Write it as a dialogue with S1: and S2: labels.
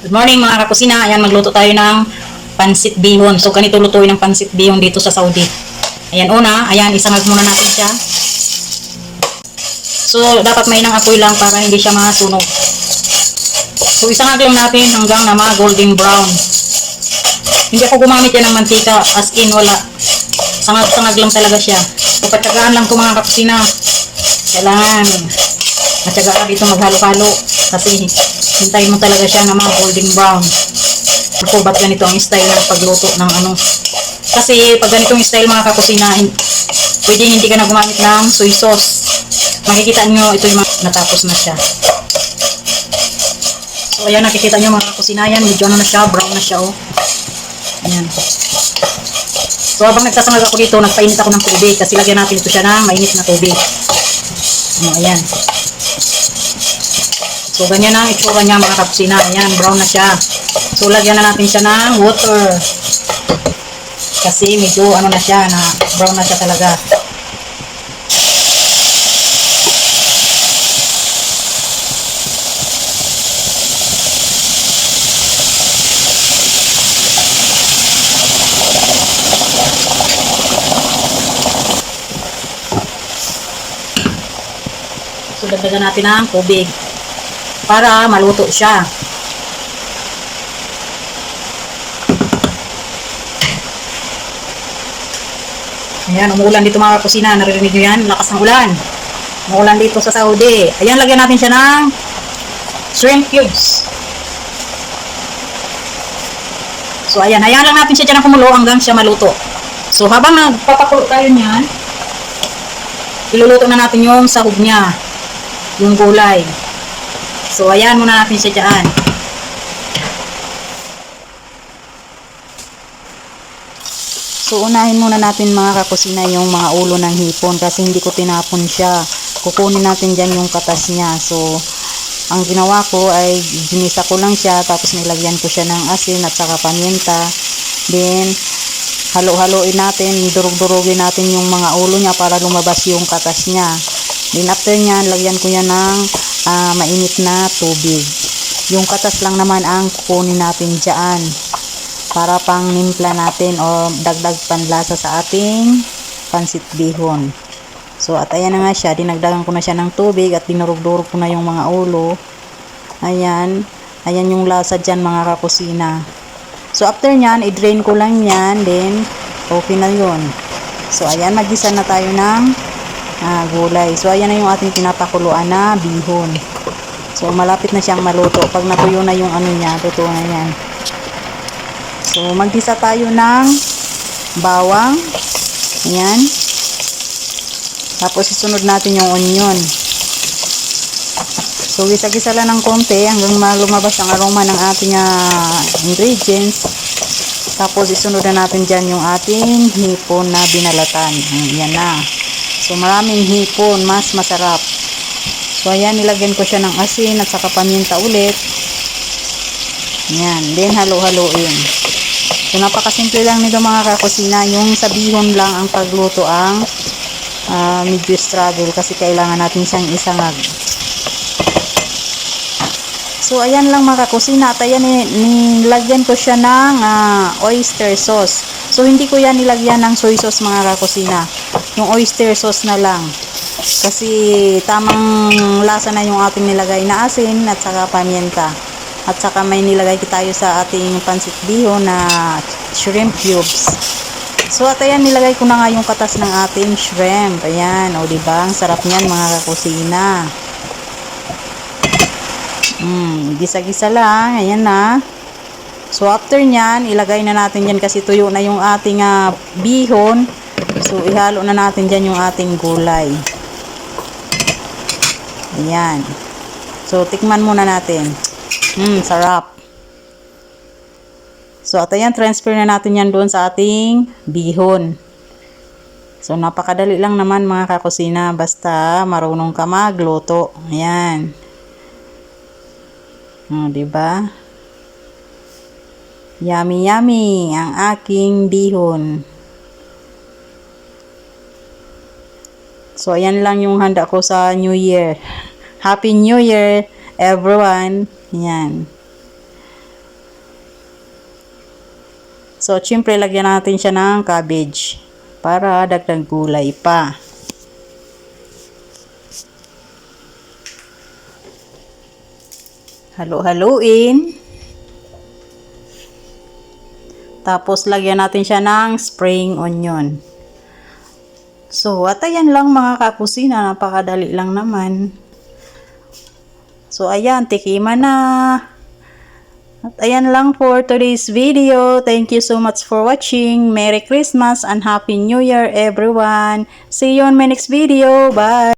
S1: Good morning mga kakusina. Ayan, magluto tayo ng pansit bihon. So, ganito lutuin ng pansit bihon dito sa Saudi. Ayan, una, ayan, isangag muna natin siya. So, dapat mainang apoy lang para hindi siya masunog. So, isangag lang natin hanggang na mga golden brown. Hindi ako gumamit yan ng mantika, as in wala. Sangag-sangag lang talaga siya. So, patyagaan lang ito mga kakusina. Kailangan matyagaan dito maghalo-halo kasi hintayin mo talaga siya ng mga golden brown. Ako, ba't ganito ang style ng pagluto ng ano? Kasi pag ganitong style mga kakusina, pwede hindi ka na gumamit ng soy sauce. Makikita nyo, ito yung natapos na siya. So, ayan, nakikita nyo mga kakusina yan. Medyo ano na siya, brown na siya, oh. Ayan. So, habang nagsasangag ako dito, nagpainit ako ng tubig kasi lagyan natin ito siya ng mainit na tubig. Oh, ayan. So, ganyan ang itsura niya mga kakusina. Ayan, brown na siya. So, lagyan na natin siya ng water. Kasi medyo ano na siya, na brown na siya talaga. So, dagdagan natin ng tubig para maluto siya. Ayan, umuulan dito mga kusina. Naririnig nyo yan? Lakas ng ulan. Umuulan dito sa Saudi. Ayan, lagyan natin siya ng shrimp cubes. So, ayan. Hayaan lang natin siya dyan na kumulo hanggang siya maluto. So, habang nagpapakulo tayo niyan, iluluto na natin yung sahog niya. Yung gulay. So, ayan muna natin siya dyan. So, unahin muna natin mga kakusina yung mga ulo ng hipon kasi hindi ko tinapon siya. Kukunin natin dyan yung katas niya. So, ang ginawa ko ay ginisa ko lang siya tapos nilagyan ko siya ng asin at saka paminta. Then, halo-haloin natin, durug-durugin natin yung mga ulo niya para lumabas yung katas niya. Then, after niyan, lagyan ko yan ng ah, mainit na tubig. Yung katas lang naman ang kukunin natin dyan para pang nimpla natin o dagdag panlasa sa ating pansit bihon. So, at ayan na nga siya. Dinagdagan ko na siya ng tubig at dinurog-durog ko na yung mga ulo. Ayan. Ayan yung lasa dyan mga kakusina. So, after nyan, i-drain ko lang yan. Then, okay na yun. So, ayan. Magisa na tayo ng ah, gulay. So, ayan na yung ating pinapakuluan na bihon. So, malapit na siyang maluto. Pag natuyo na yung ano niya, luto na yan. So, magdisa tayo ng bawang. Ayan. Tapos, isunod natin yung onion. So, gisa-gisa lang ng konti hanggang ma- lumabas ang aroma ng ating ah, ingredients. Tapos, isunod na natin dyan yung ating hipon na binalatan. Ayan na. So, maraming hipon. Mas masarap. So, ayan, nilagyan ko siya ng asin at saka paminta ulit. Ayan. Then, halo-haloin. So, napakasimple lang nito mga kakusina. Yung sabihon lang ang pagluto ang ah, medyo struggle kasi kailangan natin siyang isangag. So, ayan lang mga kakusina. At ayan, eh, nilagyan ko siya ng ah, oyster sauce. So, hindi ko yan nilagyan ng soy sauce mga kakusina. Yung oyster sauce na lang. Kasi tamang lasa na yung ating nilagay na asin at saka paminta. At saka may nilagay tayo sa ating pansit bihon na shrimp cubes. So at ayan nilagay ko na nga yung katas ng ating shrimp. Ayan, o diba? Ang sarap niyan mga kakusina. Mm, gisa-gisa lang. Ayan na. So after nyan, ilagay na natin dyan kasi tuyo na yung ating ah, bihon. So ihalo na natin dyan yung ating gulay. Ayan. So tikman muna natin. Hmm, sarap. So, at ayan, transfer na natin yan doon sa ating bihon. So, napakadali lang naman mga kakusina. Basta marunong ka magluto. Ayan. O, diba? Yummy, yummy ang aking bihon. So, ayan lang yung handa ko sa New Year. Happy New Year, everyone. Yan. So, syempre, lagyan natin siya ng cabbage para dagdag gulay pa. Halo-haluin. Tapos, lagyan natin siya ng spring onion. So, at ayan lang mga kakusina. Napakadali lang naman. So, ayan. Tikiman na. At ayan lang for today's video. Thank you so much for watching. Merry Christmas and Happy New Year everyone. See you on my next video. Bye!